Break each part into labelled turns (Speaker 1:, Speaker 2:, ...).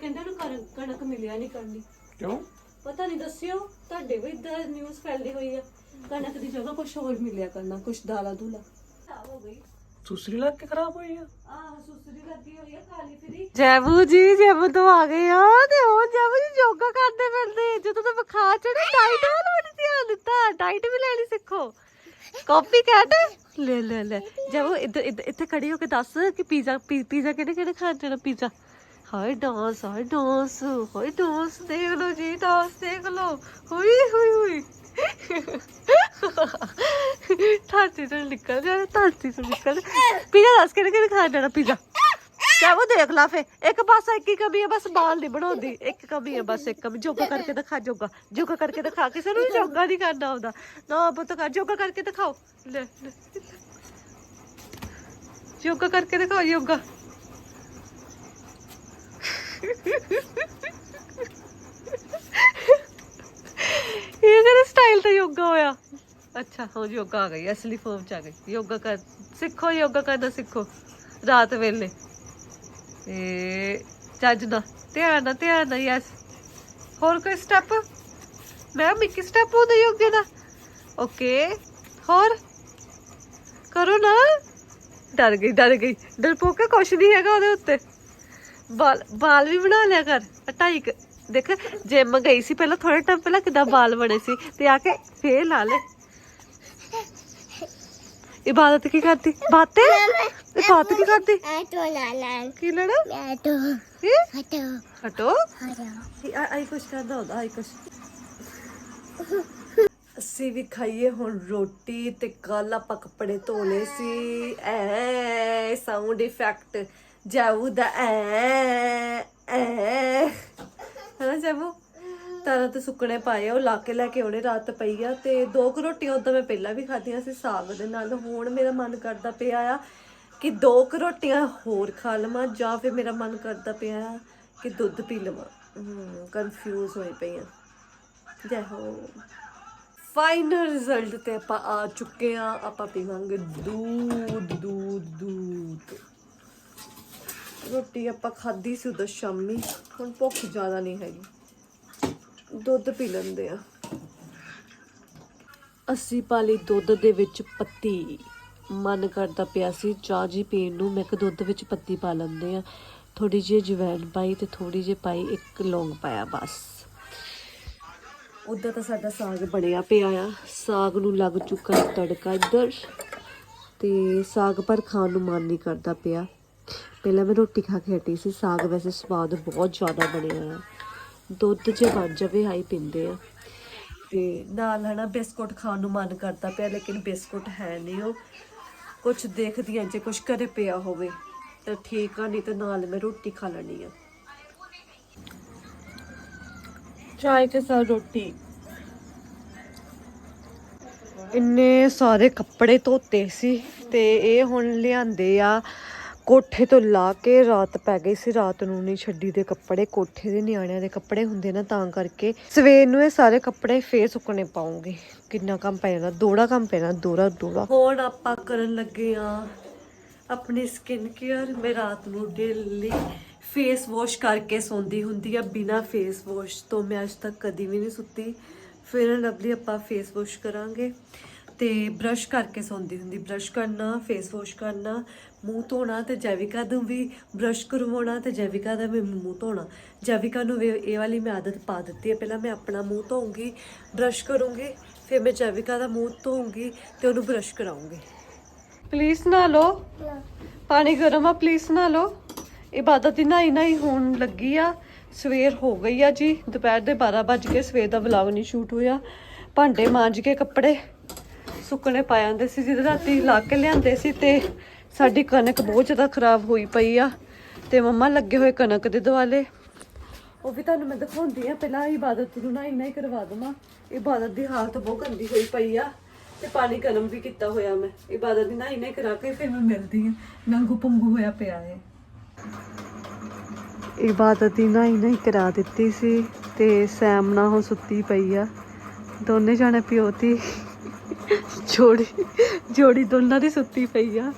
Speaker 1: ਕਹਿੰਦੇ ਉਹਨੂੰ ਕਣਕ ਕਣਕ ਮਿਲਿਆ ਨਹੀਂ ਕਰਨੀ
Speaker 2: ਕਿਉਂ?
Speaker 1: ਪਤਾ ਨਹੀਂ ਦੱਸਿਓ। ਤੁਹਾਡੇ ਵੀ ਇਦਾਂ ਨਿਊਜ਼ ਫੈਲਦੀ ਹੋਈ ਆ। ਕਣਕ ਦੀ ਜਗ੍ਹਾ ਕੁਝ ਹੋਰ ਮਿਲਿਆ ਕਰਨਾ ਕੁਝ ਦਾਲਾ ਦੂਲਾ। ਖਰਾਬ ਹੋ ਗਈ।
Speaker 2: ਸੁਸਰੀ ਲੱਗ ਕੇ ਖਰਾਬ ਹੋਈ ਆ?
Speaker 1: ਆਹ ਸੁਸਰੀ ਲੱਗੀ ਹੋਈ ਆ ਕਾਲੀ ਫਰੀ।
Speaker 3: ਜੈਬੂ ਜੀ ਜੈਬੂ ਤੋਂ ਆ ਗਏ ਆ ਤੇ ਉਹ ਜੈਬੂ ਜੀ ਯੋਗਾ ਕਰਦੇ ਫਿਰਦੇ। ਜਦੋਂ ਤਾਂ ਬੁਖਾਰ ਚੜੇ ਡਾਈਟ ਵੱਲ ਬੜੀ ਧਿਆਨ ਦਿੱਤਾ। ਡਾਈਟ ਵੀ ਲੈਣੀ ਸਿੱਖੋ। ਕਾਫੀ ਕੈਟ ਲੈ ਲੈ ਲੈ। ਜੈਬੂ ਇੱਧਰ ਇੱਧਰ- ਇੱਥੇ ਖੜੀ ਹੋ ਕੇ ਦੱਸ ਕਿ ਪੀਜ਼ਾ ਪੀਜ਼ਾ ਕਿਹੜੇ ਕਿਹੜੇ ਖਾਣ ਜਾਣਾ ਪੀਜ਼ਾ? ਹਾਏ ਡਾਂਸ ਹਾਏ ਡਾਂਸ ਹਾਏ ਡਾਂਸ ਦੇਖ ਲਓ ਜੀ ਡਾਂਸ ਦੇਖ ਲਓ। ਹੋਈ ਹੋਈ ਹੋਈ। ਧਰਤੀ ਤੋਂ ਨਿਕਲ ਜਾ ਧਰਤੀ ਤੋਂ ਨਿਕਲ ਪੀਜ਼ਾ ਦੱਸ ਕਿਹੜੇ ਕਿਹੜੇ ਖਾਣ ਜਾਣਾ ਪੀਜ਼ਾ? ਕਿਆ ਉਹ ਦੇਖ ਲਾ ਫੇ। ਇੱਕ ਬਸ ਇੱਕ ਹੀ ਕਮੀ ਹੈ ਬਸ ਬਾਲ ਨਹੀਂ ਬਣਾਉਂਦੀ। ਇੱਕ ਕਮੀ ਹੈ ਬਸ ਇੱਕ ਕਮੀ। ਜੋਗਾ ਕਰਕੇ ਦਿਖਾ ਜੋਗਾ। ਜੋਗਾ ਕਰਕੇ ਦਿਖਾ। ਕਿਸੇ ਨੂੰ ਜੋਗਾ ਨਹੀਂ ਕਰਨਾ ਆਉਂਦਾ। ਨਾ ਪੁੱਤ ਕਰ ਜੋਗਾ ਕਰਕੇ ਦਿਖਾਓ। ਲੈ ਲੈ। ਯੋਗਾ ਕਰਕੇ ਦਿਖਾਓ ਯੋਗਾ ਇਹ ਕਿਹੜਾ ਸਟਾਈਲ ਤੇ ਯੋਗਾ ਹੋਇਆ। ਅੱਛਾ ਹੋ ਯੋਗਾ ਆ ਗਈ, ਅਸਲੀ ਫੋਮ ਚ ਆ ਗਈ। ਯੋਗਾ ਕਰ, ਸਿੱਖੋ, ਯੋਗਾ ਕਰਨਾ ਸਿੱਖੋ, ਰਾਤ ਵੇਲੇ। ਤੇ ਚੱਜ ਦਾ, ਧਿਆਨ ਨਾਲ, ਧਿਆਨ ਦਾ ਯੈਸ ਹੋਰ ਕੋਈ ਸਟੈਪ ਮੈਂ ਮਿੱਕੀ ਸਟੈਪ ਉਹਦਾ ਯੋਗੇ ਦਾ। ਓਕੇ ਹੋਰ? ਕਰੋ ਨਾ। ਡਰ ਗਈ ਡਰ ਗਈ। ਡਰਪੋਕਾ ਕੁਛ ਨਹੀਂ ਹੈਗਾ ਉਹਦੇ ਉੱਤੇ। ਬਾਲ ਬਾਲ ਵੀ ਬਣਾ ਲਿਆ ਕਰ। ਢਾਈ ਦੇਖ ਜਿਮ ਗਈ ਸੀ ਪਹਿਲਾਂ ਥੋੜੇ ਟਾਈਮ ਪਹਿਲਾਂ ਕਿਦਾਂ ਬਾਲ ਬਣੇ ਸੀ ਤੇ ਆ ਕੇ ਫੇਰ ਲਾ ਲੈ। ਇਬਾਦਤ ਕੀ ਕਰਦੀ? ਬਾਤੇ? ਇਬਾਦਤ ਕੀ ਕਰਦੀ?
Speaker 4: Ato na lang.
Speaker 3: ਕੀ ਲੜਾ
Speaker 4: Ato.
Speaker 3: ਹਟੋ ਆ- ਆਈ ਕੁਛ ਕਰਦਾ ਹੁੰਦਾ ਆਈ ਕੁਛ। ਅਸੀਂ ਵੀ ਖਾਈਏ ਹੁਣ ਰੋਟੀ ਤੇ ਕੱਲ ਆਪਾਂ ਕੱਪੜੇ ਧੋ ਲਏ ਸੀ। ਐ ਸਾਊਂਡ ਇਫੈਕਟ ਜਾਊ ਦਾ ਐ ਐ। ਹਾਂ ਜਾਊ ਤਾਰਾ ਤੇ ਸੁੱਕਣੇ ਪਾਏ ਆ, ਉਹ ਲਾ ਕੇ ਲੈ ਕੇ ਆਉਣੇ ਰਾਤ ਪਈ ਆ। ਤੇ ਦੋ ਕੁ ਰੋਟੀਆਂ ਉਦੋਂ ਮੈਂ ਪਹਿਲਾਂ ਵੀ ਖਾਧੀਆਂ ਸੀ ਸਾਗ ਦੇ ਨਾਲ। ਹੁਣ ਮੇਰਾ ਮਨ ਕਰਦਾ ਪਿਆ ਆ ਕਿ ਦੋ ਕੁ ਰੋਟੀਆਂ ਹੋਰ ਖਾ ਲਵਾਂ ਜਾਂ ਫਿਰ ਮੇਰਾ ਮਨ ਕਰਦਾ ਪਿਆ ਆ ਕਿ ਦੁੱਧ ਪੀ ਲਵਾਂ। ਕਨਫਿਊਜ਼ ਹੋਈ ਪਈ ਆ। ਜੈ ਹੋ। ਫਾਈਨਲ ਰਿਜ਼ਲਟ ਤੇ ਆਪਾਂ ਆ ਚੁੱਕੇ ਆ ਆਪਾਂ ਪੀਵਾਂਗੇ ਦੂਧ ਦੂਧ ਦੂਧ। ਰੋਟੀ ਆਪਾਂ ਖਾਧੀ ਸੀ ਉਦੋਂ ਸ਼ਾਮੀ ਹੁਣ ਭੁੱਖ ਜ਼ਿਆਦਾ ਨਹੀਂ ਹੈਗੀ। ਦੁੱਧ ਪੀ ਲੈਂਦੇ ਆ। ਅਸੀਂ ਪਾਲੀ ਦੁੱਧ ਦੇ ਵਿੱਚ ਪੱਤੀ। ਮਨ ਕਰਦਾ ਪਿਆ ਸੀ ਚਾਹ ਜੀ ਪੀਣ ਨੂੰ ਮੈਂ ਕਿ ਦੁੱਧ ਵਿੱਚ ਪੱਤੀ ਪਾ ਲੈਂਦੇ ਆ। ਥੋੜੀ ਜਿਹੀ ਜਵੈਣ ਪਾਈ ਤੇ ਥੋੜੀ ਜਿਹੀ ਪਾਈ ਇੱਕ ਲੌਂਗ ਪਾਇਆ ਬਸ। ਉਦਾਂ ਤਾਂ ਸਾਡਾ ਸਾਗ ਬਣਿਆ ਪਿਆ ਆ। ਸਾਗ ਨੂੰ ਲੱਗ ਚੁੱਕਾ ਤੜਕਾ ਇੱਧਰ। ਤੇ ਸਾਗ ਪਰ ਖਾਣ ਨੂੰ ਮਨ ਨਹੀਂ ਕਰਦਾ ਪਿਆ। ਪਹਿਲਾਂ ਮੈਂ ਰੋਟੀ ਖਾ ਕੇ ਹਟੀ ਸੀ, ਸਾਗ ਵੈਸੇ ਸਵਾਦ ਬਹੁਤ ਜ਼ਿਆਦਾ ਬਣਿਆ ਆ ਦੁੱਧ ਜੇ ਬਣ ਜਾਵੇ ਹਾਈ ਪਿੰਦੇ ਆ। ਤੇ ਨਾਲ ਹਨਾ ਬਿਸਕੁਟ ਖਾਣ ਨੂੰ ਮਨ ਕਰਦਾ ਪਿਆ, ਲੇਕਿਨ ਬਿਸਕੁਟ ਹੈ ਨਹੀਂ ਉਹ। ਕੁਝ ਦੇਖਦੀ ਆ, ਜੇ ਕੁਝ ਘਰੇ ਪਿਆ ਹੋਵੇ, ਤਾਂ ਠੀਕ ਆ, ਨਹੀਂ ਤਾਂ ਨਾਲ ਮੈਂ ਰੋਟੀ ਖਾ ਲੈਣੀ ਆ। ਚਾਹ ਕੇ ਸਾਥ ਰੋਟੀ। ਇੰਨੇ ਸਾਰੇ ਕੱਪੜੇ ਧੋਤੇ ਸੀ ਤੇ ਇਹ ਹੁਣ ਲਿਆਂਦੇ ਆ ਕੋਠੇ ਤੋਂ ਲਾ ਕੇ ਰਾਤ ਪੈ ਗਈ ਸੀ, ਰਾਤ ਨੂੰ ਨਹੀਂ ਛੱਡੀ ਦੇ ਕੱਪੜੇ, ਕੋਠੇ ਦੇ ਨਿਆਣਿਆਂ ਦੇ ਕੱਪੜੇ ਹੁੰਦੇ ਨਾ ਤਾਂ ਕਰਕੇ ਸਵੇਰ ਨੂੰ ਇਹ ਸਾਰੇ ਕੱਪੜੇ ਫੇਰ ਸੁੱਕਣੇ ਪਾਉਂਗੇ। ਕਿੰਨਾ ਕੰਮ ਪੈ ਜਾਣਾ, ਦੋੜਾ ਕੰਮ ਪੈਣਾ ਦੋੜਾ ਦੋੜਾ। ਹੁਣ ਆਪਾਂ ਕਰਨ ਲੱਗੇ ਆ ਆਪਣੀ ਸਕਿਨ ਕੇਅਰ ਮੈਂ ਰਾਤ ਨੂੰ ਡੇਲੀ ਫੇਸ ਵਾਸ਼ ਕਰਕੇ ਸੌਂਦੀ ਹੁੰਦੀ ਆ ਬਿਨਾ ਫੇਸ ਵਾਸ਼ ਤੋਂ ਮੈਂ ਅੱਜ ਤੱਕ ਕਦੀ ਵੀ ਨਹੀਂ ਸੁੱਤੀ। ਫਿਰ ਲਵਲੀ ਆਪਾਂ ਫੇਸ ਵਾਸ਼ ਕਰਾਂਗੇ। ਤੇ ਬ੍ਰਸ਼ ਕਰਕੇ ਸੌਂਦੀ ਹੁੰਦੀ। ਬ੍ਰਸ਼ ਕਰਨਾ ਫੇਸ ਵਾਸ਼ ਕਰਨਾ, ਮੂੰਹ ਧੋਣਾ ਤੇ ਜੈਵਿਕਾ ਨੂੰ ਵੀ ਬ੍ਰਸ਼ ਕਰਵਾਉਣਾ ਤੇ ਜੈਵਿਕਾ ਦਾ ਵੀ ਮੂੰਹ ਧੋਣਾ। ਜੈਵਿਕਾ ਨੂੰ ਵੀ ਇਹ ਵਾਲੀ ਮੈਂ ਆਦਤ ਪਾ ਦਿੱਤੀ ਹੈ। ਪਹਿਲਾਂ ਮੈਂ ਆਪਣਾ ਮੂੰਹ ਧੋਉਂਗੀ ਬ੍ਰਸ਼ ਕਰੂੰਗੀ, ਫਿਰ ਮੈਂ ਜੈਵਿਕਾ ਦਾ ਮੂੰਹ ਧੋਉਂਗੀ ਤੇ ਉਹਨੂੰ ਬ੍ਰਸ਼ ਕਰਾਉਂਗੀ ਪਲੀਜ਼ ਨਾ ਲੋ ਪਾਣੀ ਗਰਮ ਆ ਪਲੀਜ਼ ਨਾ ਲੋ ਇਬਾਦਤ ਦੀ ਨਹਾਈ ਨਹਾਈ ਹੋਣ ਲੱਗੀ ਆ। ਸਵੇਰ ਹੋ ਗਈ ਆ ਜੀ। ਦੁਪਹਿਰ ਦੇ 12 ਵੱਜ ਕੇ ਸਵੇਰ ਦਾ ਵਲੌਗ ਨਹੀਂ ਸ਼ੂਟ ਹੋਇਆ। ਭਾਂਡੇ ਮਾਂਜ ਕੇ ਕੱਪੜੇ। ਸੁੱਕਣੇ ਪਾ ਜਾਂਦੇ ਸੀ ਜਿਹਦੇ ਰਾਤੀ ਲਾ ਕੇ ਲਿਆਂਦੇ ਸੀ ਤੇ ਸਾਡੀ ਕਣਕ ਬਹੁਤ ਜ਼ਿਆਦਾ ਖਰਾਬ ਹੋਈ ਪਈ ਆ ਤੇ ਮੰਮਾ ਲੱਗੇ ਹੋਏ ਕਣਕ ਦੇ ਦੁਆਲੇ। ਉਹ ਵੀ ਤੁਹਾਨੂੰ ਮੈਂ ਦਿਖਾਉਂਦੀ ਆ, ਪਹਿਲਾਂ ਇਬਾਦਤ ਨੂੰ ਨਹਾਈ ਨਹਾਈ ਕਰਵਾ ਦਵਾਂ। ਇਬਾਦਤ ਦੀ ਹਾਲਤ ਬਹੁਤ ਗੰਦੀ ਹੋਈ ਪਈ ਆ ਤੇ ਪਾਣੀ ਗਰਮ ਵੀ ਕੀਤਾ ਹੋਇਆ ਮੈਂ। ਇਬਾਦਤ ਦੀ ਨਹਾਈ ਨਹਾਈ ਕਰਾ ਕੇ ਫਿਰ ਮੈਂ ਮਿਲਦੀ ਆ, ਨੰਗੂ ਪੰਗੂ ਹੋਇਆ ਪਿਆ ਹੈ ਇਬਾਦਤ ਦੀ ਨਹਾਈ ਨਹਾਈ ਕਰਾ ਦਿੱਤੀ ਸੀ ਤੇ ਸੈਮ ਨਾ ਹੁਣ ਸੁੱਤੀ ਪਈ ਆ। ਦੋਨੇ ਜਾਣੇ ਪਿਓਤੀ ਜੋੜੀ ਜੋੜੀ ਦੋਨਾਂ ਦੀ ਸੁੱਤੀ ਪਈ ਆ।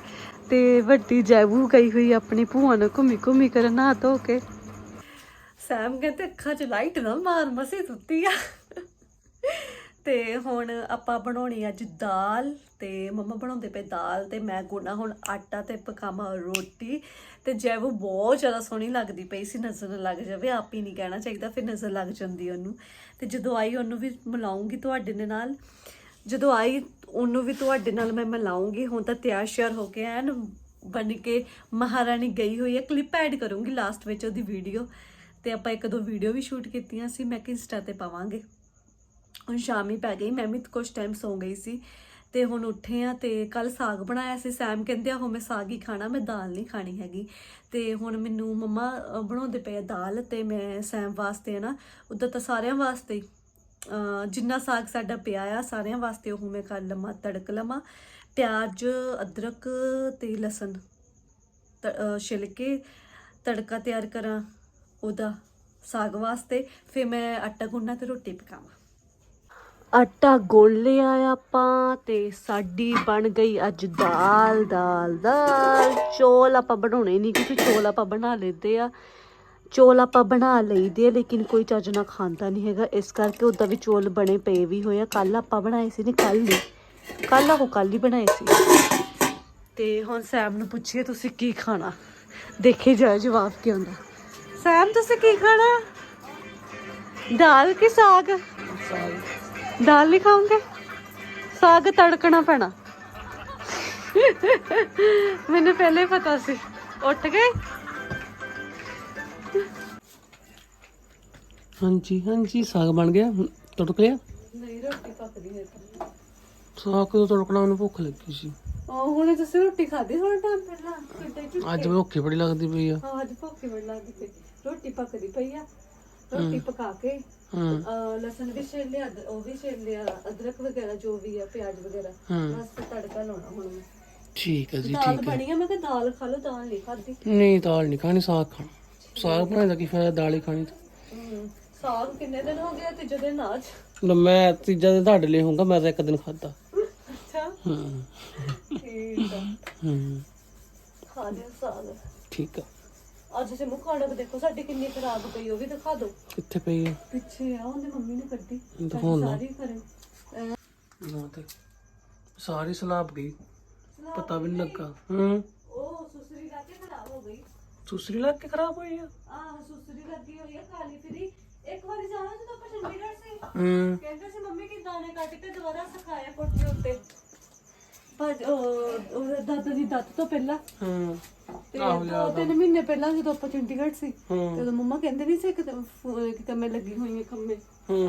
Speaker 3: ਤੇ ਵੱਡੀ ਜੈਬੂ ਗਈ ਹੋਈ ਆਪਣੀ ਭੂਆ ਨੂੰ ਘੁੰਮੀ ਘੁੰਮੀ ਕਰ ਨਹਾ ਧੋ ਕੇ। ਸੈਮ ਕਹਿੰਦੇ ਅੱਖਾਂ 'ਚ ਲਾਈਟ ਨਾ ਮਾਰ, ਮਸੀ ਸੁੱਤੀ ਆ। ਤੇ ਹੁਣ ਆਪਾਂ ਬਣਾਉਣੀ ਅੱਜ ਦਾਲ ਤੇ ਮੰਮਾ ਬਣਾਉਂਦੇ ਪਏ ਦਾਲ ਤੇ ਮੈਂ ਗੁਣਾ ਹੁਣ ਆਟਾ ਤੇ ਪਕਾਵਾਂ ਰੋਟੀ। ਤੇ ਜੈਵੂ ਬਹੁਤ ਜ਼ਿਆਦਾ ਸੋਹਣੀ ਲੱਗਦੀ ਪਈ ਸੀ, ਨਜ਼ਰ ਨਾ ਲੱਗ ਜਾਵੇ, ਆਪ ਹੀ ਨਹੀਂ ਕਹਿਣਾ ਚਾਹੀਦਾ, ਫਿਰ ਨਜ਼ਰ ਲੱਗ ਜਾਂਦੀ ਉਹਨੂੰ। ਤੇ ਜਦੋਂ ਆਈ ਉਹਨੂੰ ਵੀ ਮਿਲਾਉਂਗੀ ਤੁਹਾਡੇ ਦੇ ਨਾਲ। ਜਦੋਂ ਆਈ ਉਹਨੂੰ ਵੀ ਤੁਹਾਡੇ ਨਾਲ ਮੈਂ ਮਿਲਾਉਂਗੀ। ਹੁਣ ਤਾਂ ਤਿਆਰ ਸ਼ਿਆਰ ਹੋ ਕੇ ਐਨ ਬਣ ਕੇ ਮਹਾਰਾਣੀ ਗਈ ਹੋਈ ਹੈ। ਕਲਿੱਪ ਐਡ ਕਰੂੰਗੀ ਲਾਸਟ ਵਿੱਚ ਉਹਦੀ ਵੀਡੀਓ ਤੇ ਆਪਾਂ ਇੱਕ ਦੋ ਵੀਡੀਓ ਵੀ ਸ਼ੂਟ ਕੀਤੀਆਂ ਸੀ ਮੈਂ ਕਿ ਇੰਸਟਾ ਤੇ ਪਾਵਾਂਗੇ। ਹੁਣ ਸ਼ਾਮੀ ਪੈ ਗਈ ਮੈਂ ਵੀ ਕੁਝ ਟਾਈਮ ਸੌਂ ਗਈ ਸੀ। ਤੇ ਹੁਣ ਉੱਠੇ ਆ ਤੇ ਕੱਲ ਸਾਗ ਬਣਾਇਆ ਸੀ। ਸੈਮ ਕਹਿੰਦੇ ਆ ਹੋ ਮੈਂ ਸਾਗ ਹੀ ਖਾਣਾ ਮੈਂ ਦਾਲ ਨਹੀਂ ਖਾਣੀ ਹੈਗੀ। ਤੇ ਹੁਣ ਮੈਨੂੰ ਮੰਮਾ ਬਣਾਉਂਦੇ ਪਏ ਆ ਦਾਲ ਤੇ ਮੈਂ ਸੈਮ ਵਾਸਤੇ ਨਾ ਉਦੋਂ ਤਾਂ ਸਾਰਿਆਂ ਵਾਸਤੇ ਹੀ, ਜਿੰਨਾ ਸਾਗ ਸਾਡਾ ਪਿਆ ਆ, ਸਾਰਿਆਂ ਵਾਸਤੇ ਉਹ ਮੈਂ ਕਰ ਲਵਾਂ, ਤੜਕ ਲਵਾਂ। ਪਿਆਜ਼, ਅਦਰਕ ਤੇ ਲਸਣ ਤ- ਛਿਲ ਕੇ ਤੜਕਾ ਤਿਆਰ ਕਰਾਂ ਉਹਦਾ ਸਾਗ ਵਾਸਤੇ, ਫਿਰ ਮੈਂ ਆਟਾ ਗੁੰਨਾ ਤੇ ਰੋਟੀ ਪਕਾਵਾਂ। ਆਟਾ ਗੋਲ ਲਿਆ ਆਪਾਂ ਤੇ ਸਾਡੀ ਬਣ ਗਈ ਅੱਜ ਦਾਲ ਦਾਲ ਦਾਲ। ਚੋਲ ਆਪਾਂ ਬਣਾਉਣੇ ਨਹੀਂ ਕਿਉਂਕਿ ਚੋਲ ਆਪਾਂ ਬਣਾ ਲੈਂਦੇ ਆ। ਚੋਲ ਆਪਾਂ ਬਣਾ ਲਈਦੇ ਆ, ਲੇਕਿਨ ਕੋਈ ਚੱਜ ਨਾਲ ਖਾਂਦਾ ਨਹੀਂ ਹੈਗਾ। ਇਸ ਕਰਕੇ ਉਦਾਂ ਵੀ ਚੋਲ ਬਣੇ ਪਏ ਵੀ ਹੋਏ ਆ। ਕੱਲ ਆਪਾਂ ਬਣਾਏ ਸੀ ਨੇ ਕੱਲ ਹੀ ਕੱਲ ਉਹ ਕੱਲ ਹੀ ਬਣਾਏ ਸੀ। ਤੇ ਹੁਣ ਸੈਮ ਨੂੰ ਪੁੱਛੀਏ, ਤੁਸੀਂ ਕੀ ਖਾਣਾ? ਦੇਖੇ ਜਾਏ ਜਵਾਬ ਕੀ ਹੁੰਦਾ। ਸੈਮ, ਤੁਸੀਂ ਕੀ ਖਾਣਾ? ਦਾਲ ਕਿ ਸਾਗ? ਦਾਲ ਨਹੀਂ ਖਾਓਗੇ? ਸਾਗ ਤੜਕਣਾ ਪੈਣਾ। ਮੈਨੂੰ ਪਹਿਲੇ ਹੀ ਪਤਾ ਸੀ। ਉੱਠ ਗਏ?
Speaker 2: ਹਾਂਜੀ ਹਾਂਜੀ ਸਾਗ ਬਣ ਗਿਆ। ਹੁਣ ਤੜਕ ਲਿਆ?
Speaker 3: ਨਹੀਂ ਰੋਟੀ ਪੱਕਦੀ ਹੈ
Speaker 2: ਸਾਗ ਕਦੋਂ ਤੜਕਣਾ? ਮੈਨੂੰ ਭੁੱਖ ਲੱਗੀ ਸੀ।
Speaker 3: ਉਹ ਹੁਣੇ ਤੁਸੀਂ ਰੋਟੀ ਖਾਧੀ ਥੋੜਾ ਟਾਈਮ ਪਹਿਲਾਂ? ਕਿੱਡੇ ਝੁੱਟੇ
Speaker 2: ਅੱਜ ਭੁੱਖੀ ਬੜੀ ਲੱਗਦੀ ਪਈ ਆ।
Speaker 3: ਹਾਂ ਅੱਜ ਭੁੱਖੀ ਬੜੀ ਲੱਗਦੀ ਪਈ। ਰੋਟੀ ਪੱਕਦੀ ਪਈ ਆ। ਰੋਟੀ ਪਕਾ ਕੇ
Speaker 2: ਹੂੰ।
Speaker 3: ਲਸਣ ਵੀ ਛਿਲ ਲਿਆ ਉਹ ਵੀ ਛਿਲ ਲਿਆ ਅਦਰਕ ਵਗੈਰਾ ਜੋ ਵੀ ਆ ਪਿਆਜ਼ ਵਗੈਰਾ ਬਸ ਤੜਕਾ ਲਾਉਣਾ ਹੁਣ ਮੈਂ।
Speaker 2: ਠੀਕ ਹੈ ਜੀ
Speaker 3: ਦਾਲ
Speaker 2: ਠੀਕ ਹੈ
Speaker 3: ਬਣੀ ਆ? ਮੈਂ ਕਿਹਾ ਦਾਲ ਖਾ ਲਓ ਦਾਲ ਨਹੀਂ ਖਾਧੀ।
Speaker 2: ਨਹੀਂ ਦਾਲ ਨਹੀਂ ਖਾਣੀ ਸਾਗ ਖਾਣਾ। ਸਾਗ ਬਣਾਏ ਦਾ ਕੀ ਫਾਇਦਾ ਦਾਲ ਹੀ ਖਾਣੀ ਤਾਂ।
Speaker 3: ਹਮ, ਸਾਗ ਕਿੰਨੇ ਦਿਨ ਹੋ ਗਏ ਤੇ ਜਦੋਂ ਨਾਚ
Speaker 2: ਲੈ ਮੈਂ ਤੀਜਾ ਦਿਨ ਤੁਹਾਡੇ ਲਈ ਹੋਊਗਾ ਮੈਂ ਤਾਂ ਇੱਕ ਦਿਨ ਖਾਦਾ
Speaker 3: ਅੱਛਾ।
Speaker 2: ਹੂੰ
Speaker 3: ਠੀਕ ਆ।
Speaker 2: ਹੂੰ
Speaker 3: ਖਾ ਲਿਆ ਸਾਗ।
Speaker 2: ਠੀਕ ਆ।
Speaker 3: ਅੱਜ ਸੇ ਮੁੱਖ ਕਣਕ ਦੇਖੋ ਸਾਡੀ ਕਿੰਨੀ ਖਰਾਬ ਪਈ ਉਹ ਵੀ ਦਿਖਾ ਦਿਓ।
Speaker 2: ਕਿੱਥੇ ਪਈ ਆ?
Speaker 3: ਪਿੱਛੇ ਆ ਉਹਨੇ ਮੰਮੀ ਨੇ ਕੱਢੀ।
Speaker 2: ਦਿਖਾਉਣ।
Speaker 3: ਸਾਰੀ ਕਰੇ
Speaker 2: ਨਾ ਤੇ ਸਾਰੀ ਸਲਾਬ ਗਈ। ਪਤਾ ਵੀ ਨਹੀਂ ਲੱਗਾ। ਹੂੰ
Speaker 3: ਉਹ ਸੁਸਰੀ ਲਾ ਕੇ ਖਰਾਬ ਹੋ ਗਈ।
Speaker 2: ਦੂਸਰੀ ਲੱਗ ਕੇ ਖਰਾਬ ਹੋਈ ਆ?
Speaker 3: ਆਹ ਸੁਸਰੀ ਲੱਗੀ ਹੋਈ ਆ ਕਾਲੀ ਫਿਰੀ। ਇੱਕ ਵਾਰੀ ਜਾਣਾ ਜਦੋਂ ਆਪਾਂ ਚੰਡੀਗੜ੍ਹ ਸੀ।
Speaker 2: ਹੂੰ।
Speaker 3: ਕਹਿੰਦੇ ਸੀ ਮੰਮੀ ਕਿ ਦਾਣੇ ਕੱਟ ਕੇ ਦੁਬਾਰਾ ਸਿਖਾਇਆ ਕੋਠੇ ਉੱਤੇ। ਪਰ ਉਹ ਉਹ ਦਾਦਾ ਦੀ ਦੱਤ ਤੋਂ ਪਹਿਲਾਂ।
Speaker 2: ਹੂੰ।
Speaker 3: ਤੇ
Speaker 2: ਆਹੋ
Speaker 3: ਦੋ ਤਿੰਨ ਮਹੀਨੇ ਪਹਿਲਾਂ ਜਦੋਂ ਆਪਾਂ ਚੰਡੀਗੜ੍ਹ ਸੀ
Speaker 2: ਹੂੰ।
Speaker 3: ਤੇ ਮੰਮਾ ਕਹਿੰਦੇ ਨਹੀਂ ਸੀ ਕਿ ਕਿ ਕਮੇ ਲੱਗੀ ਹੋਈਆਂ ਖੰਮੇ।
Speaker 2: ਹੂੰ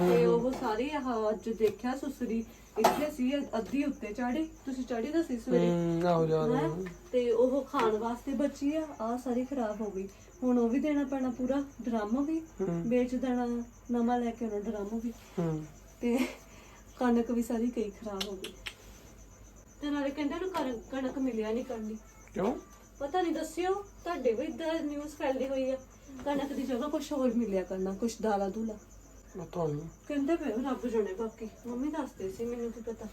Speaker 3: ਤੇ ਉਹ ਸਾਰੀ ਆਹ ਅੱਜ ਦੇਖਿਆ ਸੁਸਰੀ ਇੱਥੇ ਸੀ ਅੱਧੀ ਉੱਤੇ ਚੜੀ ਤੁਸੀਂ ਚੜੀ ਤਾਂ ਸੀ ਸਵੇਰੇ?
Speaker 2: ਆਹੋ?
Speaker 3: ਤੇ ਉਹ ਖਾਣ ਵਾਸਤੇ ਬਚੀ ਆ ਆ ਸਾਰੀ ਖਰਾਬ ਹੋ ਗਈ। ਹੁਣ ਉਹ ਵੀ ਦੇਣਾ ਪੈਣਾ ਪੂਰਾ ਡਰਮ ਵੀ ਵੇਚ ਦੇਣਾ ਨਵਾਂ ਲੈ ਕੇ ਆਉਣਾ ਡਰਮ ਵੀ। ਤੇ ਕਣਕ ਵੀ ਸਾਰੀ ਕਈ ਖਰਾਬ ਹੋ ਗਈ। ਤੇ ਨਾਲੇ ਕਹਿੰਦੇ ਨੂੰ ਕਣਕ ਕਣਕ ਮਿਲਿਆ ਨਹੀਂ ਕਰਨੀ।
Speaker 2: ਕਿਉਂ?
Speaker 3: ਪਤਾ ਨਹੀਂ ਦੱਸਿਓ ਤੁਹਾਡੇ ਵੀ ਇਦਾਂ ਨਿਊਜ਼ ਫੈਲਦੀ ਹੋਈ ਆ। ਕਣਕ ਦੀ ਜਗ੍ਹਾ ਕੁਝ ਹੋਰ ਮਿਲਿਆ ਕਰਨਾ ਕੁਝ ਦਾਲਾ ਦੂਲਾ
Speaker 2: ਮੈਂ ਤੁਹਾਨੂੰ
Speaker 3: ਕਹਿੰਦੇ ਪਏ ਰੱਬ ਜਾਣੇ ਬਾਕੀ। ਮੰਮੀ ਦੱਸਦੇ ਸੀ ਮੈਨੂੰ ਕੀ ਪਤਾ।